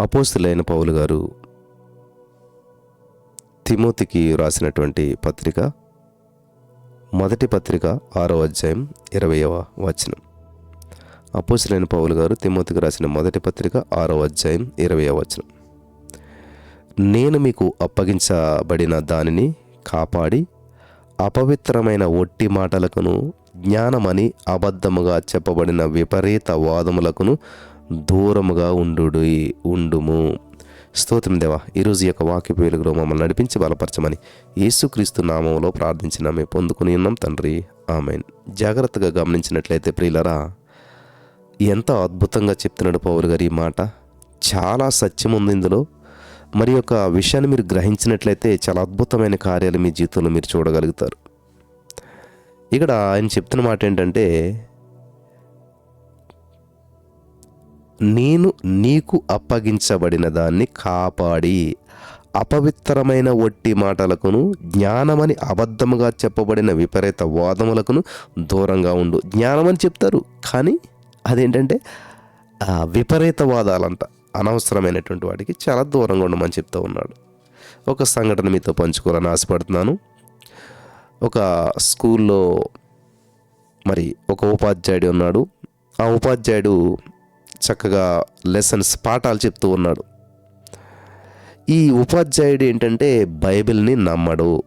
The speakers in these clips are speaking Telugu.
అపోస్తులైన పౌలు గారు తిమోతికి రాసినటువంటి పత్రిక మొదటి పత్రిక ఆరో అధ్యాయం ఇరవయవ వచనం. అపోసులైన పౌలు గారు తిమోతికి రాసిన మొదటి పత్రిక ఆరో అధ్యాయం ఇరవయవ వచనం. నేను మీకు అప్పగించబడిన దానిని కాపాడి అపవిత్రమైన ఒట్టి మాటలకును జ్ఞానమని అబద్ధముగా చెప్పబడిన విపరీత వాదములకును దూరముగా ఉండు ఉండుము. స్తోత్రం దేవా ఈరోజు యొక్క వాక్య వెలుగులో మమ్మల్ని నడిపించి బలపరచమని యేసుక్రీస్తు నామంలో ప్రార్థించిన మేము పొందుకుని ఉన్నాం తండ్రి. ఆమెన్. జాగ్రత్తగా గమనించినట్లయితే ప్రియులరా ఎంత అద్భుతంగా చెప్తున్నాడు పౌరు గారి ఈ మాట. చాలా సత్యం ఉంది ఇందులో. మరి యొక్క విషయాన్ని మీరు గ్రహించినట్లయితే చాలా అద్భుతమైన కార్యాలు మీ జీవితంలో మీరు చూడగలుగుతారు. ఇక్కడ ఆయన చెప్తున్న మాట ఏంటంటే నేను నీకు అప్పగించబడిన దాన్ని కాపాడి. అపవిత్రమైన ఒట్టి మాటలకును జ్ఞానమని అబద్ధముగా చెప్పబడిన విపరీత వాదములకును దూరంగా ఉండు. జ్ఞానమని చెప్తారు కానీ అదేంటంటే ఆ విపరీత వాదాలంట. అనవసరమైనటువంటి వాటికి చాలా దూరంగా ఉండమని చెప్తూ ఉన్నాడు. ఒక సంఘటన మీతో పంచుకోవాలని ఆశపడుతున్నాను. ఒక స్కూల్లో మరి ఒక ఉపాధ్యాయుడు ఉన్నాడు. ఆ ఉపాధ్యాయుడు చక్కగా లెసన్స్ పాఠాలు చెప్తూ ఉన్నాడు. ఈ ఉపాధ్యాయుడు ఏంటంటే బైబిల్ని నమ్మడు.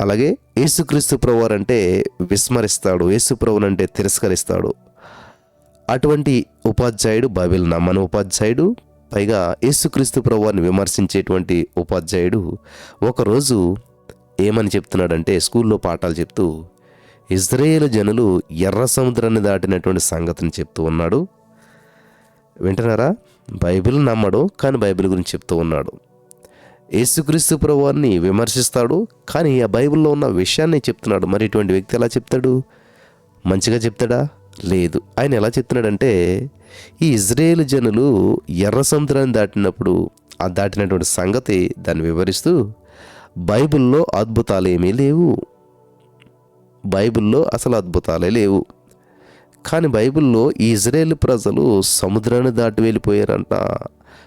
అలాగే యేసుక్రీస్తు ప్రభువారు అంటే విస్మరిస్తాడు యేసు అంటే తిరస్కరిస్తాడు. అటువంటి ఉపాధ్యాయుడు బైబిల్ నమ్మని ఉపాధ్యాయుడు పైగా యేసుక్రీస్తు ప్రభువారిని విమర్శించేటువంటి ఉపాధ్యాయుడు ఒకరోజు ఏమని చెప్తున్నాడంటే స్కూల్లో పాఠాలు చెప్తూ ఇజ్రాయేల్ జనులు ఎర్ర సముద్రాన్ని దాటినటువంటి సంగతిని చెప్తూ ఉన్నాడు. వింటున్నారా? బైబిల్ నమ్మడు కానీ బైబిల్ గురించి చెప్తూ ఉన్నాడు. యేసుక్రీస్తు ప్రభువాన్ని విమర్శిస్తాడు కానీ ఆ బైబిల్లో ఉన్న విషయాన్ని చెప్తున్నాడు. మరి ఇటువంటి వ్యక్తి ఎలా చెప్తాడు? మంచిగా చెప్తాడా? లేదు. ఆయన ఎలా చెప్తున్నాడంటే ఈ ఇజ్రాయేల్ జనులు ఎర్ర సముద్రాన్ని దాటినప్పుడు ఆ దాటినటువంటి సంగతి దాన్ని వివరిస్తూ బైబిల్లో అద్భుతాలు ఏమీ లేవు. బైబిల్లో అసలు అద్భుతాలే లేవు. కానీ బైబిల్లో ఇజ్రాయేల్ ప్రజలు సముద్రాన్ని దాటి వెళ్ళిపోయారంట.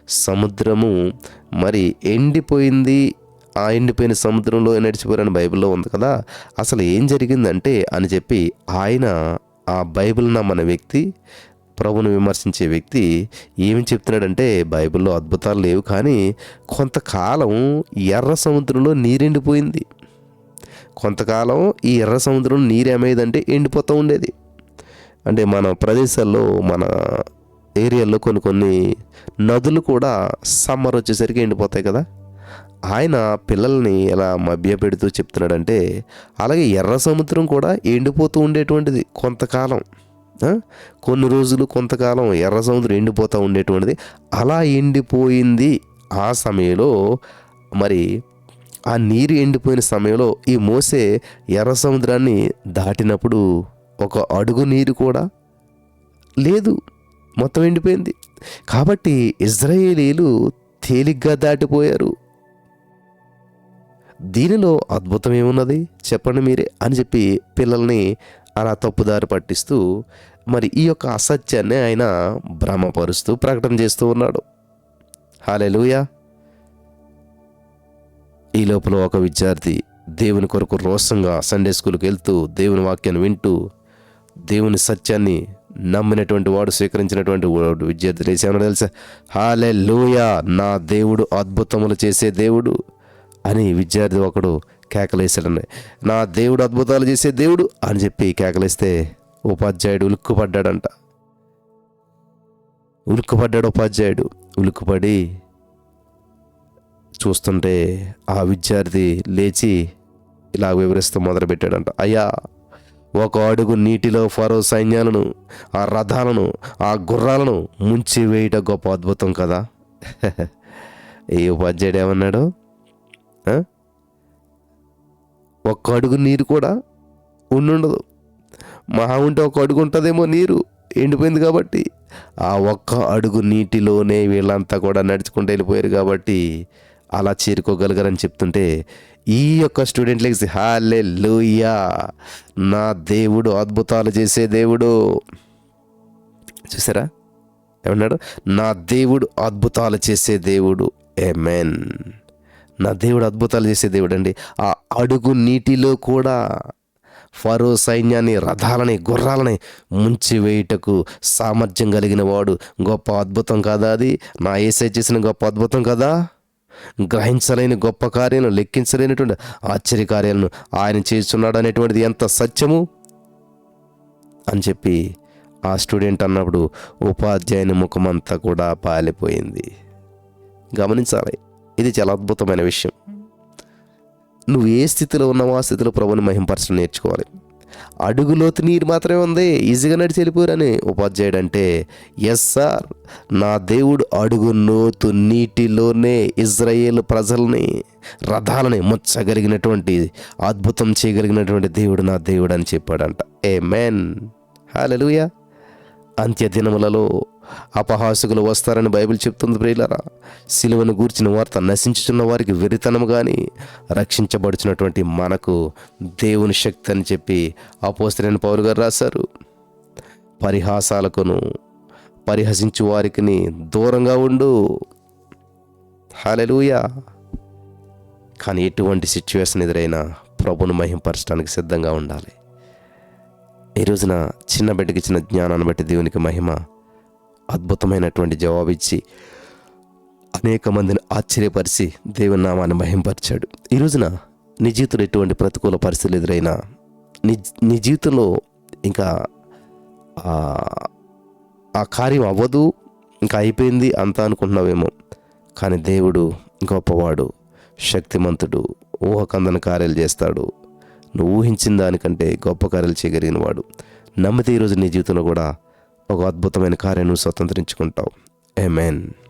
సముద్రము మరి ఎండిపోయింది. ఆ ఎండిపోయిన సముద్రంలో నడిచిపోయారని బైబిల్లో ఉంది కదా. అసలు ఏం జరిగిందంటే అని చెప్పి ఆయన ఆ బైబిల్ నమ్మని వ్యక్తి ప్రభును విమర్శించే వ్యక్తి ఏమి చెప్తున్నాడంటే బైబిల్లో అద్భుతాలు లేవు కానీ కొంతకాలం ఎర్ర సముద్రంలో నీరెండిపోయింది. కొంతకాలం ఈ ఎర్ర సముద్రం నీరు ఏమైందంటే ఎండిపోతూ ఉండేది. అంటే మన ప్రదేశాల్లో మన ఏరియాల్లో కొన్ని కొన్ని నదులు కూడా సమ్మర్ వచ్చేసరికి ఎండిపోతాయి కదా. ఆయన పిల్లల్ని ఎలా మభ్యపెడుతూ చెప్తున్నాడంటే అలాగే ఎర్ర సముద్రం కూడా ఎండిపోతూ ఉండేటువంటిది కొంతకాలం. కొన్ని రోజులు కొంతకాలం ఎర్ర సముద్రం ఎండిపోతూ ఉండేటువంటిది. అలా ఎండిపోయింది ఆ సమయంలో మరి ఆ నీరు ఎండిపోయిన సమయంలో ఈ మోసే ఎర్ర సముద్రాన్ని దాటినప్పుడు ఒక అడుగు నీరు కూడా లేదు. మొత్తం ఎండిపోయింది. కాబట్టి ఇజ్రాయేలీలు తేలిగ్గా దాటిపోయారు. దీనిలో అద్భుతం ఏమున్నది? చెప్పండి మీరే అని చెప్పి పిల్లల్ని అలా తప్పుదారి పట్టిస్తూ మరి ఈ యొక్క అసత్యాన్ని ఆయన భ్రమపరుస్తూ ప్రకటన చేస్తూ ఉన్నాడు. హాలెలూయా ఈ లోపల ఒక విద్యార్థి దేవుని కొరకు రోషంగా సండే స్కూల్కి వెళ్తూ దేవుని వాక్యాన్ని వింటూ దేవుని సత్యాన్ని నమ్మినటువంటి వాడు స్వీకరించినటువంటి వాడు విద్యార్థి లేచేమన్నా తెలుసా? హాలే లూయా నా దేవుడు అద్భుతములు చేసే దేవుడు అని విద్యార్థి ఒకడు కేకలేశాడని నా దేవుడు అద్భుతాలు చేసే దేవుడు అని చెప్పి కేకలేస్తే ఉపాధ్యాయుడు ఉలుక్కుపడ్డాడంట. ఉలుక్కుపడ్డాడు ఉపాధ్యాయుడు. ఉలుక్కుపడి చూస్తుంటే ఆ విద్యార్థి లేచి ఇలా వివరిస్తూ మొదలుపెట్టాడంట. అయ్యా ఒక అడుగు నీటిలో ఫరో సైన్యాలను ఆ రథాలను ఆ గుర్రాలను ముంచి వేయట గొప్ప అద్భుతం కదా. ఏ ఉపాధ్యాయుడు ఏమన్నాడు? ఒక్క అడుగు నీరు కూడా ఉండుండదు. మహా ఉంటే ఒక అడుగు ఉంటుందేమో నీరు ఎండిపోయింది కాబట్టి. ఆ ఒక్క అడుగు నీటిలోనే వీళ్ళంతా కూడా నడుచుకుంటూ వెళ్ళిపోయారు కాబట్టి అలా చేరుకోగలిగారని చెప్తుంటే ఈ యొక్క స్టూడెంట్లకి హాలే లూయా నా దేవుడు అద్భుతాలు చేసే దేవుడు. చూసారా? ఏమన్నాడు? నా దేవుడు అద్భుతాలు చేసే దేవుడు. ఏమెన్ నా దేవుడు అద్భుతాలు చేసే దేవుడు అండి ఆ అడుగు నీటిలో కూడా ఫరో సైన్యాన్ని రథాలని గుర్రాలని ముంచివేయుటకు సామర్థ్యం కలిగిన వాడు. గొప్ప అద్భుతం కదా అది? నా ఏసై చేసిన గొప్ప అద్భుతం కదా? గ్రహించలేని గొప్ప కార్యాలను లెక్కించలేనటువంటి ఆశ్చర్య కార్యాలను ఆయన చేస్తున్నాడు అనేటువంటిది ఎంత సత్యము? అని చెప్పి ఆ స్టూడెంట్ అన్నప్పుడు ఉపాధ్యాయుని ముఖమంతా కూడా పాలిపోయింది. గమనించాలి ఇది చాలా అద్భుతమైన విషయం. నువ్వు ఏ స్థితిలో ఉన్నావో ఆ స్థితిలో ప్రభుని మహింపరచడం నేర్చుకోవాలి. అడుగులోతు నీరు మాత్రమే ఉంది. ఈజీగా నడిచి వెళ్ళిపోరని ఉపాధ్యాయుడు అంటే ఎస్ సార్ నా దేవుడు అడుగు అడుగులోతు నీటిలోనే ఇజ్రాయేల్ ప్రజల్ని రథాలని ముచ్చగలిగినటువంటి అద్భుతం చేయగలిగినటువంటి దేవుడు నా దేవుడు అని చెప్పాడంట. ఏ మెన్ హాలెలుయా అంత్య దినములలో అపహాసుకులు వస్తారని బైబిల్ చెప్తుంది ప్రియులరా. సిలువను గూర్చిన వార్త నశించుచున్న వారికి వెరితనం కానీ రక్షించబడుచున్నటువంటి మనకు దేవుని శక్తి అని చెప్పి అపోస్తలైన పౌరు గారు రాశారు. పరిహాసాలకును పరిహసించు వారికి దూరంగా ఉండు. హాలెలుయా కానీ ఎటువంటి సిచ్యువేషన్ ఎదురైనా ప్రభును మహింపరచడానికి సిద్ధంగా ఉండాలి. ఈ రోజున చిన్న బిడ్డకి ఇచ్చిన జ్ఞానాన్ని బట్టి దేవునికి మహిమ అద్భుతమైనటువంటి జవాబిచ్చి అనేక మందిని ఆశ్చర్యపరిచి దేవుని నామాన్ని మహింపరిచాడు. ఈ రోజున నీ జీవితంలో ఎటువంటి ప్రతికూల పరిస్థితులు ఎదురైనా నీ నీ జీవితంలో ఇంకా ఆ- కార్యం అవ్వదు ఇంకా అయిపోయింది అంతా అనుకుంటున్నావేమో. కానీ దేవుడు గొప్పవాడు శక్తిమంతుడు ఊహకందన కార్యాలు చేస్తాడు. నువ్వు ఊహించిన దానికంటే గొప్ప కార్యాలు చేయగలిగిన వాడు నమ్మితే ఈరోజు నీ జీవితంలో కూడా ఒక అద్భుతమైన కార్యం స్వతంత్రించుకుంటావు. ఏ